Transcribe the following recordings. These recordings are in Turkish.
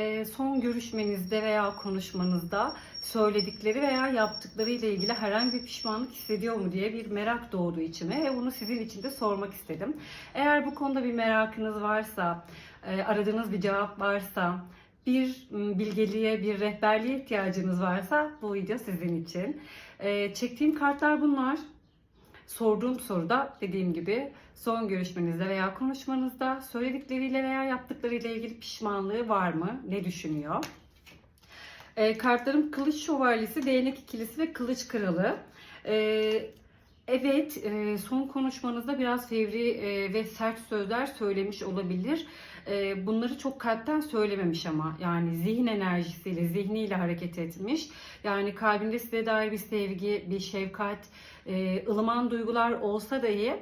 e, son görüşmenizde veya konuşmanızda söyledikleri veya yaptıkları ile ilgili herhangi bir pişmanlık hissediyor mu diye bir merak doğdu içime ve bunu sizin için de sormak istedim. Eğer bu konuda bir merakınız varsa, e, aradığınız bir cevap varsa, bir bilgeliğe, bir rehberliğe ihtiyacınız varsa bu video sizin için. E, çektiğim kartlar bunlar. Sorduğum soruda dediğim gibi son görüşmenizde veya konuşmanızda söyledikleriyle veya yaptıklarıyla ilgili pişmanlığı var mı? Ne düşünüyor? E, kartlarım Kılıç Şövalyesi, Değnek İkilisi ve Kılıç Kralı. E, evet, e, son konuşmanızda biraz fevri e, ve sert sözler söylemiş olabilir. E, bunları çok kalpten söylememiş ama yani zihin enerjisiyle, zihniyle hareket etmiş. Yani kalbinde size dair bir sevgi, bir şefkat, ılıman duygular olsa dahi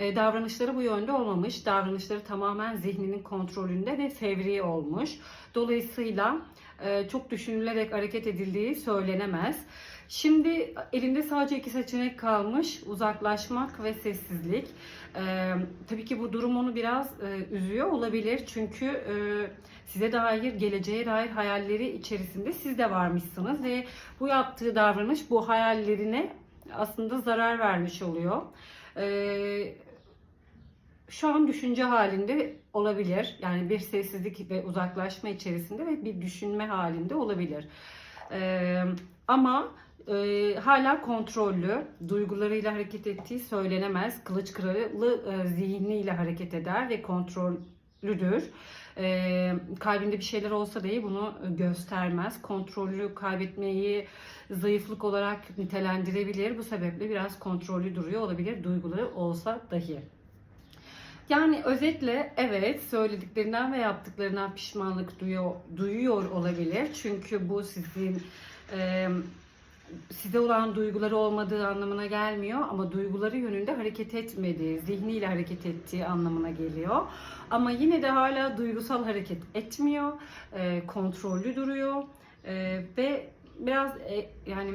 davranışları bu yönde olmamış. Davranışları tamamen zihninin kontrolünde ve fevri olmuş. Dolayısıyla e, çok düşünülerek hareket edildiği söylenemez. Şimdi elinde sadece iki seçenek kalmış. Uzaklaşmak ve sessizlik. E, tabii ki bu durum onu biraz e, üzüyor olabilir. Çünkü e, size dair, geleceğe dair hayalleri içerisinde siz de varmışsınız ve bu yaptığı davranış bu hayallerine aslında zarar vermiş oluyor. Ee, şu an düşünce halinde olabilir. Yani bir sessizlik ve uzaklaşma içerisinde ve bir düşünme halinde olabilir. Ee, ama e, hala kontrollü, duygularıyla hareket ettiği söylenemez. Kılıç kralı e, zihniyle hareket eder ve kontrollüdür. Ee, kalbinde bir şeyler olsa dahi bunu göstermez. Kontrollü kaybetmeyi zayıflık olarak nitelendirebilir. Bu sebeple biraz kontrollü duruyor olabilir duyguları olsa dahi. Yani özetle evet söylediklerinden ve yaptıklarından pişmanlık duyuyor, duyuyor olabilir. Çünkü bu sizin e, size olan duyguları olmadığı anlamına gelmiyor ama duyguları yönünde hareket etmediği, zihniyle hareket ettiği anlamına geliyor. Ama yine de hala duygusal hareket etmiyor, e, kontrollü duruyor e, ve biraz e, yani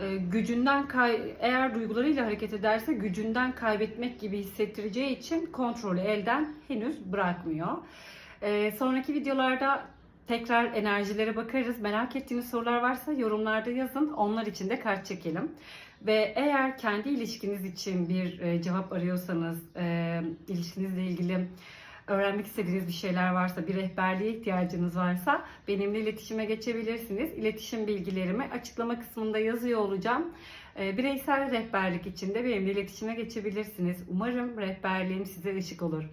e, gücünden kay eğer duygularıyla hareket ederse gücünden kaybetmek gibi hissettireceği için kontrolü elden henüz bırakmıyor. E, sonraki videolarda tekrar enerjilere bakarız. Merak ettiğiniz sorular varsa yorumlarda yazın. Onlar için de kart çekelim. Ve eğer kendi ilişkiniz için bir e, cevap arıyorsanız, e, ilişkinizle ilgili öğrenmek istediğiniz bir şeyler varsa, bir rehberliğe ihtiyacınız varsa benimle iletişime geçebilirsiniz. İletişim bilgilerimi açıklama kısmında yazıyor olacağım. E, bireysel rehberlik için de benimle iletişime geçebilirsiniz. Umarım rehberliğim size ışık olur.